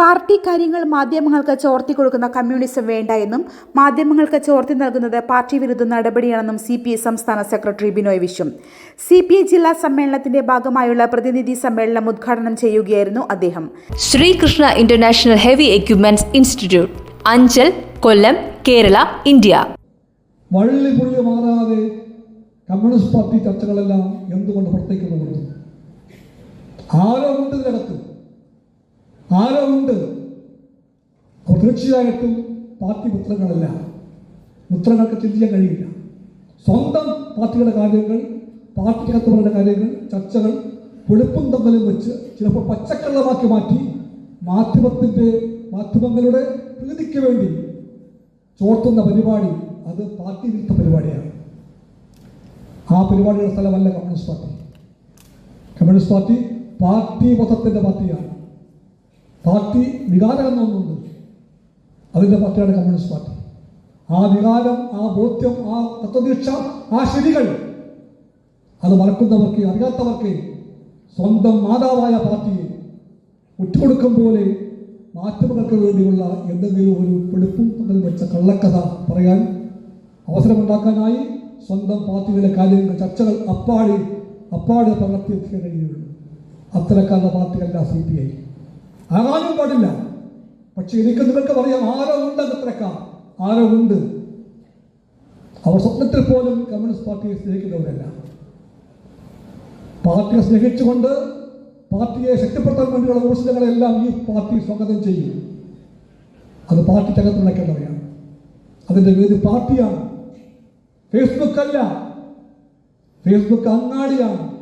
Party കാര്യങ്ങൾ മാധ്യമങ്ങൾക്ക് ചോർത്തി കൊടുക്കുന്ന കമ്മ്യൂണിസം വേണ്ട എന്നും മാധ്യമങ്ങൾക്ക് ചോർത്തി നൽകുന്നത് പാർട്ടി വിരുദ്ധ നടപടിയാണെന്നും സി പി ഐ സംസ്ഥാന secretary Binoy Viswam. C P I ജില്ലാ സമ്മേളനത്തിന്റെ ഭാഗമായുള്ള പ്രതിനിധി സമ്മേളനം ഉദ്ഘാടനം ചെയ്യുകയായിരുന്നു അദ്ദേഹം. Sreekrishna international heavy equipments institute Anchal Kollam Kerala India. വള്ളി പുള്ളി മാറാതെ കമ്മ്യൂണിസ്റ്റ് പാർട്ടി ചർച്ചകളെല്ലാം എന്തുകൊണ്ട് പുറത്തേക്ക് പോകുന്നു ആരോ ഉണ്ട് ഇതിനകത്ത് ആരോ ഉണ്ട് അപ്പോൾ തീർച്ചയായിട്ടും പാർട്ടി മിത്രങ്ങളല്ല മിത്രങ്ങൾക്ക് ചിന്തിക്കാൻ കഴിയില്ല. സ്വന്തം പാർട്ടികളുടെ കാര്യങ്ങൾ പാർട്ടിക്കകത്ത് പറയുന്ന കാര്യങ്ങൾ ചർച്ചകൾ വെളുപ്പും തമ്മിലും വെച്ച് ചിലപ്പോൾ പച്ചക്കള്ളമാക്കി മാറ്റി മാധ്യമത്തിന്റെ മാധ്യമങ്ങളുടെ പ്രീതിക്ക് വേണ്ടി ചോർത്തുന്ന പരിപാടി അത് പാർട്ടി വിരുദ്ധ പരിപാടിയാണ്. ആ പരിപാടിയുടെ സ്ഥലമല്ല communist party. Communist party party മതത്തിന്റെ പാർട്ടിയാണ്. പാർട്ടി വികാരം എന്നൊന്നുണ്ട്. അതിന്റെ പാർട്ടിയാണ് കമ്മ്യൂണിസ്റ്റ് പാർട്ടി. ആ വികാരം ആ ബോധ്യം ആ തത്വദീക്ഷ ആ ശരികൾ അത് മറക്കുന്നവർക്ക് അറിയാത്തവർക്ക് സ്വന്തം മാതാവായ പാർട്ടിയെ ഉറ്റുകൊടുക്കും പോലെ മാധ്യമങ്ങൾക്ക് വേണ്ടിയുള്ള എന്തെങ്കിലും ഒരു വെളുപ്പും തമ്മിൽ വെച്ച കള്ളക്കഥ പറയാൻ അവസരമുണ്ടാക്കാനായി സ്വന്തം പാർട്ടിയിലെ കാര്യങ്ങൾ ചർച്ചകൾ അപ്പാടി അപ്പാടി പകർത്തിയെത്തിക്കാൻ കഴിയുള്ളൂ അത്തരക്കാരുടെ പാർട്ടിയല്ല സി പി ഐ. ആകാനും പാടില്ല. പക്ഷെ എനിക്ക് നിങ്ങൾക്ക് പറയാം ആരോ ഉണ്ട് അത്തരക്കാർ ആരോ ഉണ്ട് അവർ സ്വപ്നത്തിൽ പോലും കമ്മ്യൂണിസ്റ്റ് പാർട്ടിയെ സ്നേഹിക്കുന്നവരല്ല. പാർട്ടിയെ സ്നേഹിച്ചുകൊണ്ട് പാർട്ടിയെ ശക്തിപ്പെടുത്താൻ വേണ്ടിയുള്ള ഊർജങ്ങളെല്ലാം ഈ പാർട്ടി സ്വാഗതം ചെയ്യും. അത് പാർട്ടിക്കകത്ത് നടക്കേണ്ടവയാണ് അതിന്റെ വേദി പാർട്ടിയാണ്. ഫേസ്ബുക്ക് അല്ല. ഫേസ്ബുക്ക് അങ്ങാടിയാണ്.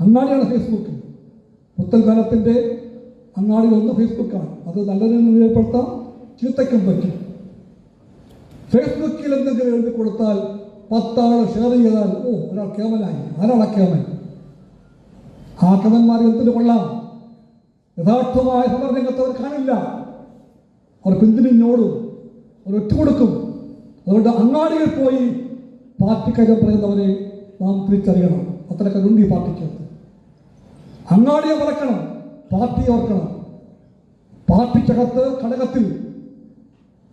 അങ്ങാടിയാണ് ഫേസ്ബുക്ക് പുത്തൻകാലത്തിന്റെ അങ്ങാടി ഒന്ന് ഫേസ്ബുക്കാണ് അത് നല്ലതിന് ഉപയോഗപ്പെടുത്താം ചീത്തയ്ക്കും പറ്റും. ഫേസ്ബുക്കിൽ എന്തെങ്കിലും എഴുതി കൊടുത്താൽ പത്താൾ ഷെയർ ചെയ്താൽ ഓ ഒരാൾ കേവലായി ആരാളാ കേവൽ ആ കവന്മാർ എന്തിനു കൊള്ളാം? യഥാർത്ഥമായ സമരരംഗത്ത് അവർ കാണില്ല. അവർ പിന്തിരിഞ്ഞോടും അവർ ഒറ്റുകൊടുക്കും അതുകൊണ്ട് അങ്ങാടിയിൽ പോയി പാർട്ടി കാര്യം പറയുന്നവരെ നാം തിരിച്ചറിയണം. അത്രക്കാരുണ്ട് ഈ പാർട്ടിക്കകത്ത്. അങ്ങാടിയെ വളക്കണം പാർട്ടിയെ ഓർക്കണം പാർട്ടിക്കകത്ത് ഘടകത്തിൽ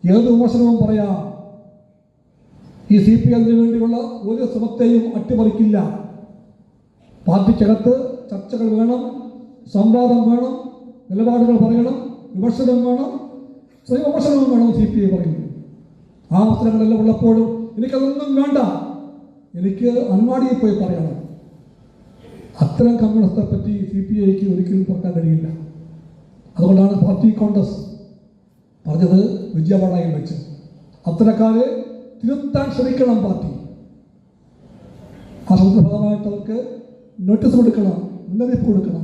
ഏത് വിമർശനവും പറയാം. ഈ സി പി എമ്മിന് വേണ്ടിയുള്ള ഒരു ശ്രമത്തെയും അട്ടിമറിക്കില്ല. പാർട്ടിക്കകത്ത് ചർച്ചകൾ വേണം സംവാദം വേണം നിലപാടുകൾ പറയണം വിമർശനം വേണം സ്വയം സ്വയവിമർശനവും വേണം സി പി ഐ പറയുന്നു ആ അവസരങ്ങളെല്ലാം ഉള്ളപ്പോഴും എനിക്കതൊന്നും വേണ്ട. എനിക്ക് അങ്ങാടിയിൽ പോയി പറയണം. അത്തരം കമ്മ്യൂണിസ്റ്റെ പറ്റി സി പി ഐക്ക് ഒരിക്കലും തുറക്കാൻ കഴിയില്ല. അതുകൊണ്ടാണ് പാർട്ടി കോൺഗ്രസ് പറഞ്ഞത് വിജയവാഡയിൽ വെച്ച്. അത്തരക്കാരെ തിരുത്താൻ ശ്രമിക്കണം പാർട്ടി. ആ ശ്രമത്തിന്റെ ഫലമായിട്ട് അവർക്ക് നോട്ടീസ് കൊടുക്കണം മുന്നറിയിപ്പ് കൊടുക്കണം.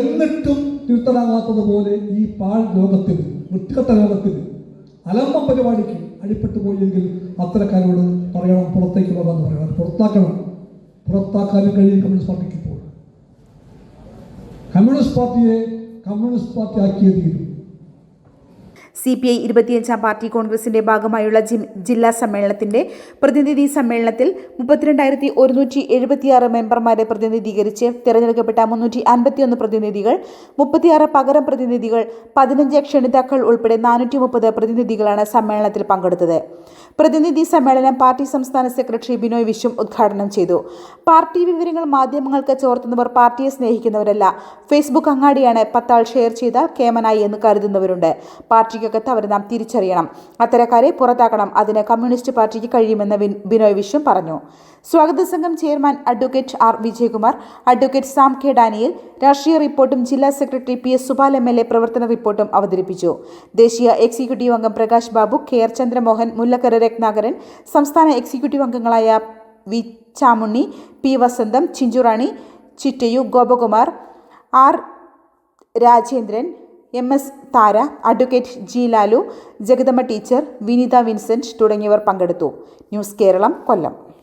എന്നിട്ടും തിരുത്തലാകാത്തതുപോലെ ഈ പാൽ ലോകത്തിൽ വൃത്തികെട്ട ലോകത്തിൽ അലമ്പം പരിപാടിക്ക് അടിപ്പെട്ടു പോയെങ്കിൽ അത്തരക്കാരോട് പറയണം പുറത്തേക്ക് പോകാമെന്ന് പറയണം. പുറത്താക്കണം. പുറത്താക്കാനും കഴിയും കമ്മ്യൂണിസ്റ്റ് പാർട്ടിക്ക് ഇപ്പോൾ. കമ്മ്യൂണിസ്റ്റ് പാർട്ടിയെ കമ്മ്യൂണിസ്റ്റ് പാർട്ടി ആക്കിയേ തീരും സി പി ഐ ഇരുപത്തിയഞ്ചാം പാർട്ടി കോൺഗ്രസിന്റെ ഭാഗമായുള്ള ജില്ലാ സമ്മേളനത്തിന്റെ പ്രതിനിധി സമ്മേളനത്തിൽ മുപ്പത്തിരണ്ടായിരത്തി ഒരുന്നൂറ്റി എഴുപത്തിയാറ് മെമ്പർമാരെ പ്രതിനിധീകരിച്ച് തിരഞ്ഞെടുക്കപ്പെട്ട മുന്നൂറ്റി അൻപത്തിയൊന്ന് പ്രതിനിധികൾ മുപ്പത്തിയാറ് പകരം പ്രതിനിധികൾ പതിനഞ്ച് ക്ഷണിതാക്കൾ ഉൾപ്പെടെ നാനൂറ്റി മുപ്പത് പ്രതിനിധികളാണ് സമ്മേളനത്തിൽ പങ്കെടുത്തത്. പ്രതിനിധി സമ്മേളനം പാർട്ടി സംസ്ഥാന സെക്രട്ടറി ബിനോയ് വിശ്വം ഉദ്ഘാടനം ചെയ്തു. പാർട്ടി വിവരങ്ങൾ മാധ്യമങ്ങൾക്ക് ചോർത്തുന്നവർ പാർട്ടിയെ സ്നേഹിക്കുന്നവരല്ല. ഫേസ്ബുക്ക് അങ്ങാടിയാണ് പത്താൾ ഷെയർ ചെയ്താൽ കേമനായി എന്ന് കരുതുന്നവരുണ്ട്. പാർട്ടിക്കകത്ത് അവർ നാം തിരിച്ചറിയണം. അത്തരക്കാരെ പുറത്താക്കണം. അതിന് കമ്മ്യൂണിസ്റ്റ് പാർട്ടിക്ക് കഴിയുമെന്ന് ബിനോയ് വിശ്വം പറഞ്ഞു. സ്വാഗത സംഘം chairman advocate R Vijayakumar advocate Sam K Daniel രാഷ്ട്രീയ റിപ്പോർട്ടും ജില്ലാ secretary P S Subal M L A പ്രവർത്തന റിപ്പോർട്ടും അവതരിപ്പിച്ചു. ദേശീയ എക്സിക്യൂട്ടീവ് അംഗം പ്രകാശ് ബാബു കെ ആർ ചന്ദ്രമോഹൻ മുല്ലക്കര രത്നാകരൻ സംസ്ഥാന എക്സിക്യൂട്ടീവ് അംഗങ്ങളായ V Chamunni P Vasantham Chinchurani Chittayam Gopakumar R Rajendran M S Thara advocate G Lalu Jagadamma teacher Vinitha Vincent തുടങ്ങിയവർ പങ്കെടുത്തു. News Keralam Kollam.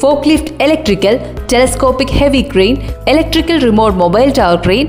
forklift electrical, telescopic heavy crane, electrical remote mobile tower crane,